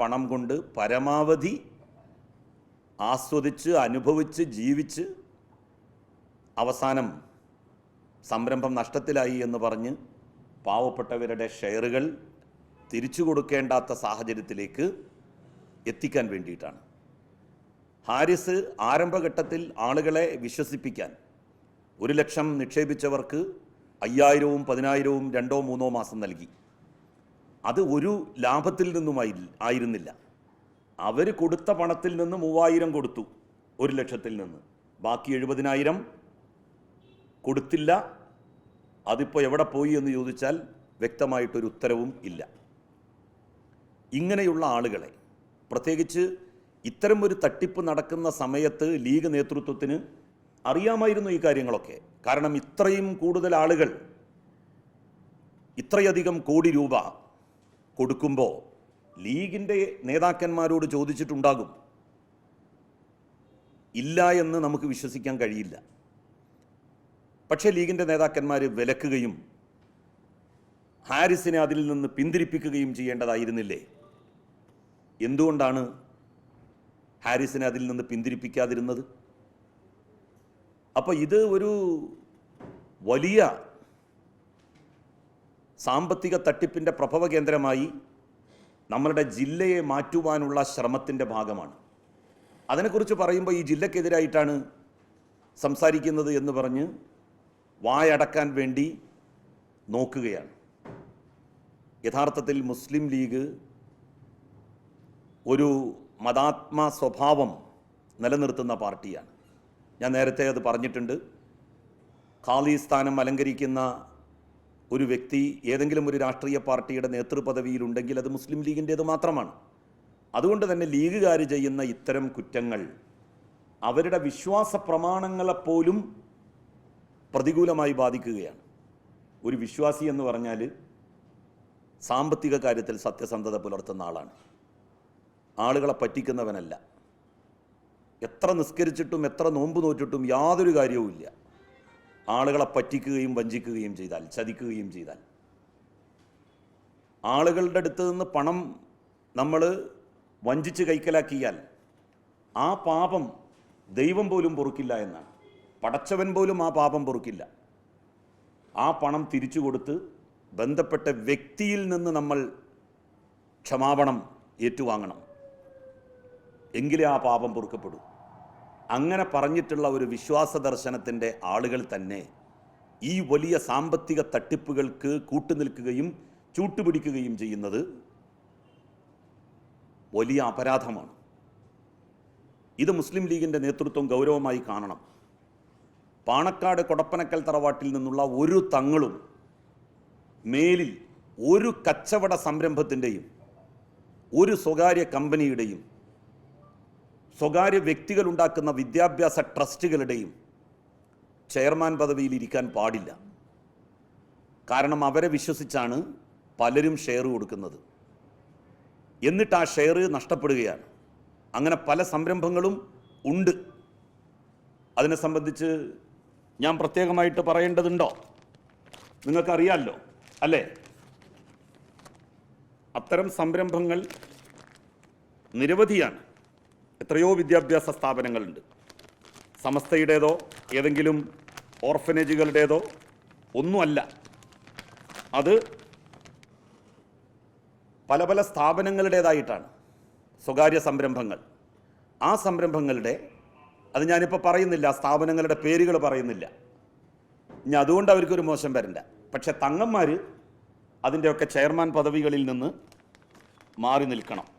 പണം കൊണ്ട് പരമാവധി ആസ്വദിച്ച് അനുഭവിച്ച് ജീവിച്ച് അവസാനം സംരംഭം നഷ്ടത്തിലായി എന്ന് പറഞ്ഞ് പാവപ്പെട്ടവരുടെ ഷെയറുകൾ തിരിച്ചു കൊടുക്കേണ്ടാത്ത സാഹചര്യത്തിലേക്ക് എത്തിക്കാൻ വേണ്ടിയിട്ടാണ്. ഹാരിസ് ആരംഭഘട്ടത്തിൽ ആളുകളെ വിശ്വസിപ്പിക്കാൻ ഒരു ലക്ഷം നിക്ഷേപിച്ചവർക്ക് അയ്യായിരവും പതിനായിരവും രണ്ടോ മൂന്നോ മാസം നൽകി. അത് ഒരു ലാഭത്തിൽ നിന്നുമായി ആയിരുന്നില്ല. അവർ കൊടുത്ത പണത്തിൽ നിന്ന് മൂവായിരം കൊടുത്തു ഒരു ലക്ഷത്തിൽ നിന്ന്. ബാക്കി എഴുപതിനായിരം കൊടുത്തില്ല. അതിപ്പോൾ എവിടെ പോയി എന്ന് ചോദിച്ചാൽ വ്യക്തമായിട്ടൊരു ഉത്തരവും ഇല്ല. ഇങ്ങനെയുള്ള ആളുകളെ പ്രത്യേകിച്ച് ഇത്തരം ഒരു തട്ടിപ്പ് നടക്കുന്ന സമയത്ത് ലീഗ് നേതൃത്വത്തിന് അറിയാമായിരുന്നു ഈ കാര്യങ്ങളൊക്കെ. കാരണം ഇത്രയും കൂടുതൽ ആളുകൾ ഇത്രയധികം കോടി രൂപ കൊടുക്കുമ്പോൾ ലീഗിന്റെ നേതാക്കന്മാരോട് ചോദിച്ചിട്ടുണ്ടാകും. ഇല്ല എന്ന് നമുക്ക് വിശ്വസിക്കാൻ കഴിയില്ല. പക്ഷേ ലീഗിന്റെ നേതാക്കന്മാർ വിലക്കുകയും ഹാരിസിനെ അതിൽ നിന്ന് പിന്തിരിപ്പിക്കുകയും ചെയ്യേണ്ടതായിരുന്നില്ലേ? എന്തുകൊണ്ടാണ് ഹാരിസിനെ അതിൽ നിന്ന് പിന്തിരിപ്പിക്കാതിരുന്നത്? അപ്പോൾ ഇത് ഒരു വലിയ സാമ്പത്തിക തട്ടിപ്പിന്റെ പ്രഭവ കേന്ദ്രമായി നമ്മളുടെ ജില്ലയെ മാറ്റുവാനുള്ള ശ്രമത്തിന്റെ ഭാഗമാണ്. അതിനെക്കുറിച്ച് പറയുമ്പോൾ ഈ ജില്ലക്കെതിരായിട്ടാണ് സംസാരിക്കുന്നത് എന്ന് പറഞ്ഞ് വായടക്കാൻ വേണ്ടി നോക്കുകയാണ്. യഥാർത്ഥത്തിൽ മുസ്ലിം ലീഗ് ഒരു മതാത്മ സ്വഭാവം നിലനിർത്തുന്ന പാർട്ടിയാണ്. ഞാൻ നേരത്തെ അത് പറഞ്ഞിട്ടുണ്ട്. ഖാലി സ്ഥാനം അലങ്കരിക്കുന്ന ഒരു വ്യക്തി ഏതെങ്കിലും ഒരു രാഷ്ട്രീയ പാർട്ടിയുടെ നേതൃപദവിയിലുണ്ടെങ്കിൽ അത് മുസ്ലിം ലീഗിന്റേത് മാത്രമാണ്. അതുകൊണ്ട് തന്നെ ലീഗുകാർ ചെയ്യുന്ന ഇത്തരം കുറ്റങ്ങൾ അവരുടെ വിശ്വാസ പ്രമാണങ്ങളെപ്പോലും പ്രതികൂലമായി ബാധിക്കുകയാണ്. ഒരു വിശ്വാസി എന്ന് പറഞ്ഞാൽ സാമ്പത്തിക കാര്യത്തിൽ സത്യസന്ധത പുലർത്തുന്ന ആളാണ്. ആളുകളെ പറ്റിക്കുന്നവനല്ല. എത്ര നിസ്കരിച്ചിട്ടും എത്ര നോമ്പ് നോറ്റിട്ടും യാതൊരു കാര്യവുമില്ല. ആളുകളെ പറ്റിക്കുകയും വഞ്ചിക്കുകയും ചെയ്താൽ ചതിക്കുകയും ചെയ്താൽ. ആളുകളുടെ അടുത്ത് നിന്ന് പണം നമ്മൾ വഞ്ചിച്ച് കൈക്കലാക്കിയാൽ ആ പാപം ദൈവം പോലും പൊറുക്കില്ല എന്നാണ്. പടച്ചവൻ പോലും ആ പാപം പൊറുക്കില്ല. ആ പണം തിരിച്ചു കൊടുത്ത് ബന്ധപ്പെട്ട വ്യക്തിയിൽ നിന്ന് നമ്മൾ ക്ഷമാപണം ഏറ്റുവാങ്ങണം. എങ്കിലേ ആ പാപം പൊറുക്കപ്പെടൂ. അങ്ങനെ പറഞ്ഞിട്ടുള്ള ഒരു വിശ്വാസ ദർശനത്തിന്റെ ആളുകൾ തന്നെ ഈ വലിയ സാമ്പത്തിക തട്ടിപ്പുകൾക്ക് കൂട്ടുനിൽക്കുകയും ചൂട്ടുപിടിക്കുകയും ചെയ്യുന്നത് വലിയ അപരാധമാണ്. ഇത് മുസ്ലിം ലീഗിന്റെ നേതൃത്വം ഗൗരവമായി കാണണം. പാണക്കാട് കൊടപ്പനക്കൽ തറവാട്ടിൽ നിന്നുള്ള ഒരു തങ്ങളും മേലിൽ ഒരു കച്ചവട സംരംഭത്തിന്റെയും ഒരു സ്വകാര്യ കമ്പനിയുടെയും സ്വകാര്യ വ്യക്തികൾ ഉണ്ടാക്കുന്ന വിദ്യാഭ്യാസ ട്രസ്റ്റുകളുടെയും ചെയർമാൻ പദവിയിൽ ഇരിക്കാൻ പാടില്ല. കാരണം അവരെ വിശ്വസിച്ചാണ് പലരും ഷെയർ കൊടുക്കുന്നത്. എന്നിട്ട് ആ ഷെയർ നഷ്ടപ്പെടുകയാണ്. അങ്ങനെ പല സംരംഭങ്ങളും ഉണ്ട്. അതിനെ സംബന്ധിച്ച് ഞാൻ പ്രത്യേകമായിട്ട് പറയേണ്ടതുണ്ടോ? നിങ്ങൾക്കറിയാമല്ലോ അല്ലേ? അത്തരം സംരംഭങ്ങൾ നിരവധിയാണ്. എത്രയോ വിദ്യാഭ്യാസ സ്ഥാപനങ്ങളുണ്ട്. സമസ്തയുടേതോ ഏതെങ്കിലും ഓർഫനേജുകളുടേതോ ഒന്നുമല്ല. അത് പല പല സ്ഥാപനങ്ങളുടേതായിട്ടാണ്. സ്വകാര്യ സംരംഭങ്ങൾ. ആ സംരംഭങ്ങളുടെ അത് ഞാനിപ്പോൾ പറയുന്നില്ല സ്ഥാപനങ്ങളുടെ പേരുകൾ പറയുന്നില്ല. ഇനി അതുകൊണ്ട് അവർക്കൊരു മോശം വരണ്ട. പക്ഷെ തങ്ങന്മാർ അതിന്റെയൊക്കെ ചെയർമാൻ പദവികളിൽ നിന്ന് മാറി നിൽക്കണം.